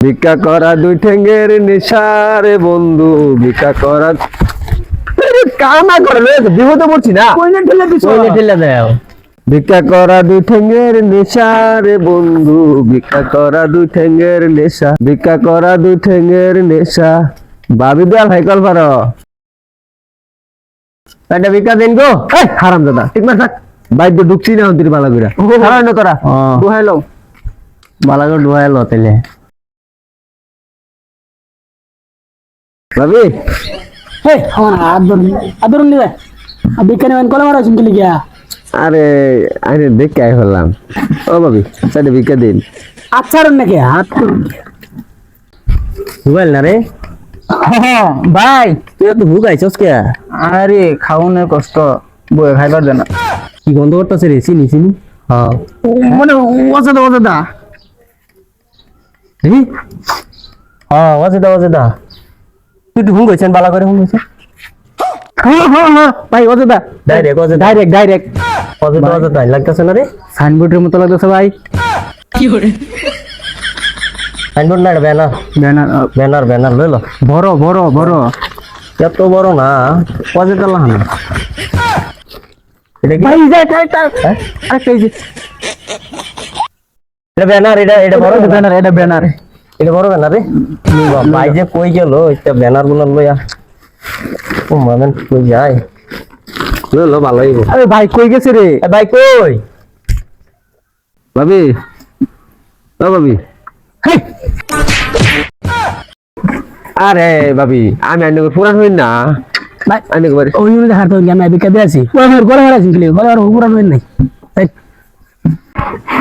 ভিক্ষা করা দুই ঠেঙ্গের নেশারে বন্ধু ভিক্ষা করা কানা করে বিপদে পড়ছি না। কইলে ঠেলে দিছ। কইলে ঠেলে দাও। ভিক্ষা করা দুই ঠেঙ্গের নেশারে বন্ধু ভিক্ষা করা দুই ঠেঙ্গের নেশা ভিক্ষা করা দুই ঠেঙ্গের নেশা। ভাবি দেয়াল হাইকল পারো। একটা ভিক্ষা দিন গো। হারাম দাদা। ঠিক না থাক বাইরে ঢুকছি না অন্তির বালা গুড়া হারাম না তোরা। দোহাই লও। বালাগো ডুয়াইলো তেলে আমার হাত ধরুন হাত ধরুন নিবে আর আরে আরে দেখে আই হলাম। ও ভাবি চারটে ভিক্ষা দিন। আচ্ছা রন নাকি? হাত মোবাইল না রে? ভাই। তুই তো ভুক আইছস কে? আরে খাওনের কষ্ট। বয়ে খাইবার দেনা। কি গন্ধ করতেছে রে? চিনি চিনি? হ্যাঁ। মানে ওজা হি হ্যাঁ ওজে দা ওজে দা তুই তো হুং গইছেন বালা করে হুং গইছেন হ্যাঁ হ্যাঁ ভাই ওজা ডাইরেক্ট ওজে ডাইরেক্ট ডাইরেক্ট ওজে দা লাগতেছে না রে? সাইনবোর্ডের মতো লাগতেছে ভাই। সাইনবোর্ড না ব্যানার ব্যানার ব্যানার ব্যানার লইল বড় বড় বড়। এত বড় না। ওজে দা লাহানা এটা কি? ভাই যা এটা যে। ব্যানার এটা এটা বড় ব্যানার ব্যানার এটা ব্যানার এটা বড় ব্যানার রে। ভাই যে কই গেল এটা ব্যানারগুলো লইয়া। ও মানেন কই যায়। লো ভালোই আরে ভাই কই গেছে রে? ভাই কই? ভাবি। ও ভাবি। আরে ভাবি আমি আইনকে পুরান হই না। ভাই বাড়ি ওই হইলে আমি দিয়ে আছি। আমার গলা মারা শুনতে গলা মারা উপরা নই নাই। এই,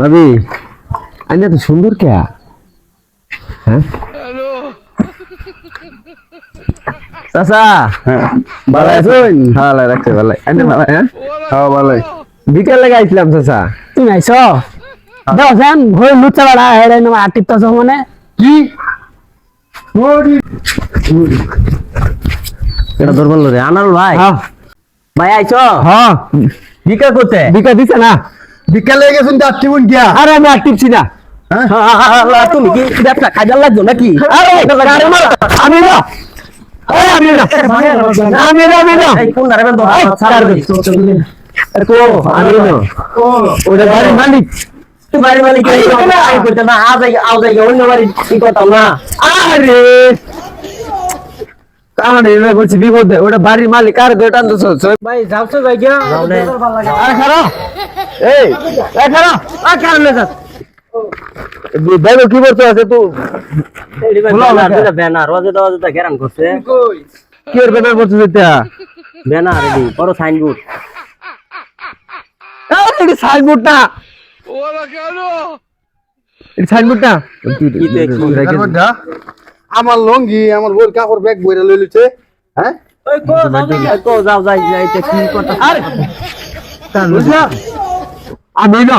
ভাবি আইনা তো সুন্দর কে? হ্যাঁ? চাচা! ভালো আছেন? ভালো রাখছে ভালো আইনা ভালো হ্যাঁ? হ্যাঁ ভালো বিকেল লাগে আইছিলাম চাচা। তুমি আইছ? দাও জান হই লুচা বাড়া হেরে না আটিত তো মানে। কি? এটা দুর্বল রে আনারুল ভাই। হ্যাঁ। ভাই আইছো? হ্যাঁ। বিকা করতে বিকা দিছে না। বিকালে গেছেন তো বোন গিয়া। আরে আমি টিপছি না তুমি কি ব্যবসা কাজার লাগছো নাকি? আমি না। আমি না। আমি না আমি না। কোন দাঁড়াবেন তো আমি না। ওটা বাড়ির মালিক। তুই বাড়ি মালিক না আজ আজ অন্য বাড়ি কি করতাম না। আরে। কারণ এবার বলছি বিপদে ওটা বাড়ির মালিক আর গোটা তো ভাই গিয়া আরে খারাপ এই খারাপ আর কারণ না দেখো কি করতে আছে তুই ব্যানার ওজে তো ওজে ঘেরান করছে। কি এর ব্যানার করতে যেতে ব্যানার রেডি বড় সাইনবোর্ড আরে এটা সাইনবোর্ড না এটা সাইনবোর্ড না আমার লঙ্গি আমার বউর কাপড় ব্যাগ বইরা লই লিছে হ্যাঁ? তো যাও যাই যাই তে কি করতে আরে! আমি না